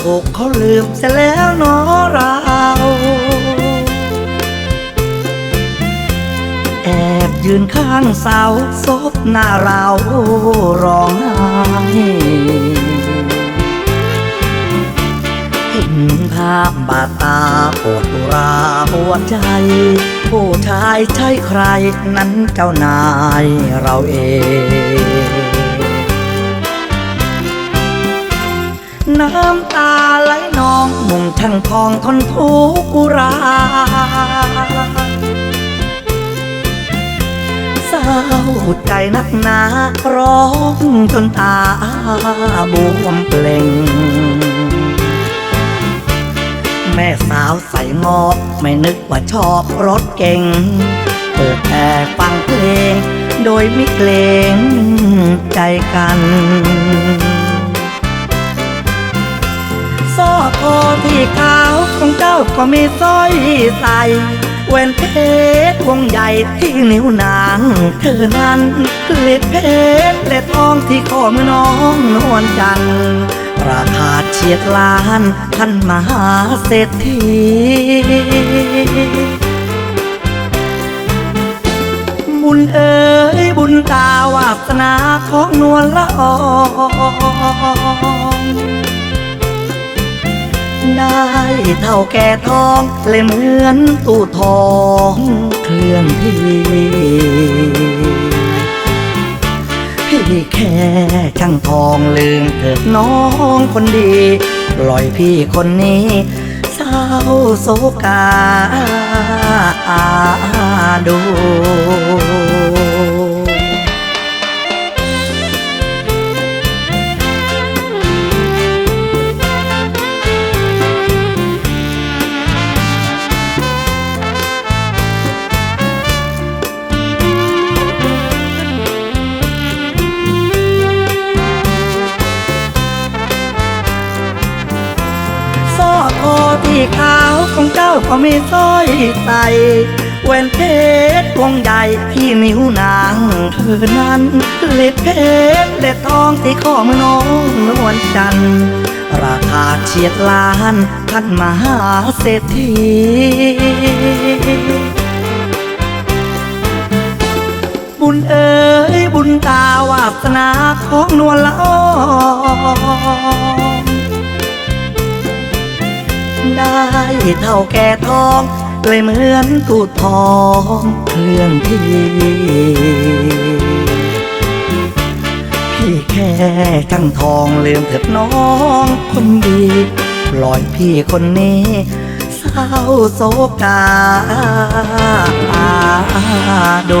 ถูกเขาลืมเสียแล้วเนอเรา แอบยืนข้างเสาซบหน้าเราร้องไห้เห็นภาพบาดตาปวดราปวดใจ ผู้ชายใช่ใครนั้นเจ้านายเราเอง น้ำตาไหลนองมุ่งช่างทองทนทุกข์รา เศร้าใจนักหนาร้องจนตาบวมเปล่ง แม่สาวใส่หมอกไม่นึกว่าชอบรถเก่ง เปิดแอร์ฟังเพลง โดยไม่เกรงใจกัน ที่ขาวของเจ้าก็มีสร้อยใส่แหวนเพชรวงใหญ่ที่นิ้วนาง เธอนั้นเล็ดเพชรเล็ดทองที่ข้อมือน้องนวลจันทร์ราคาเฉียดล้านท่านมหาเศรษฐีบุญเอ๋ยบุญตาวาสนาของนวลละออง ได้เท่าแก่ทองเลยเหมือนตู้ทองเคลื่อนที่พี่แค่ช่างทองลืมเถิดน้องคนดี ปล่อยพี่คนนี้เศร้าโศกาดู ขาวของเจ้าก็มีสร้อยใส่แหวนเพชรวงใหญ่ที่นิ้วนางเธอนั้น เล็ดเพชรเล็ดทองที่ข้อมือน้องนวลจันทร์ราคาเฉียดล้านท่านมหาเศรษฐีบุญเอ๋ยบุญตาวาสนาของนวลละออ ได้เท่าแก่ทอง เลยเหมือนตูดทองเคลื่อนที่ พี่แค่ช่างทองลืมเถิดน้องคนดีปล่อยพี่คนนี้เศร้าโศกาดู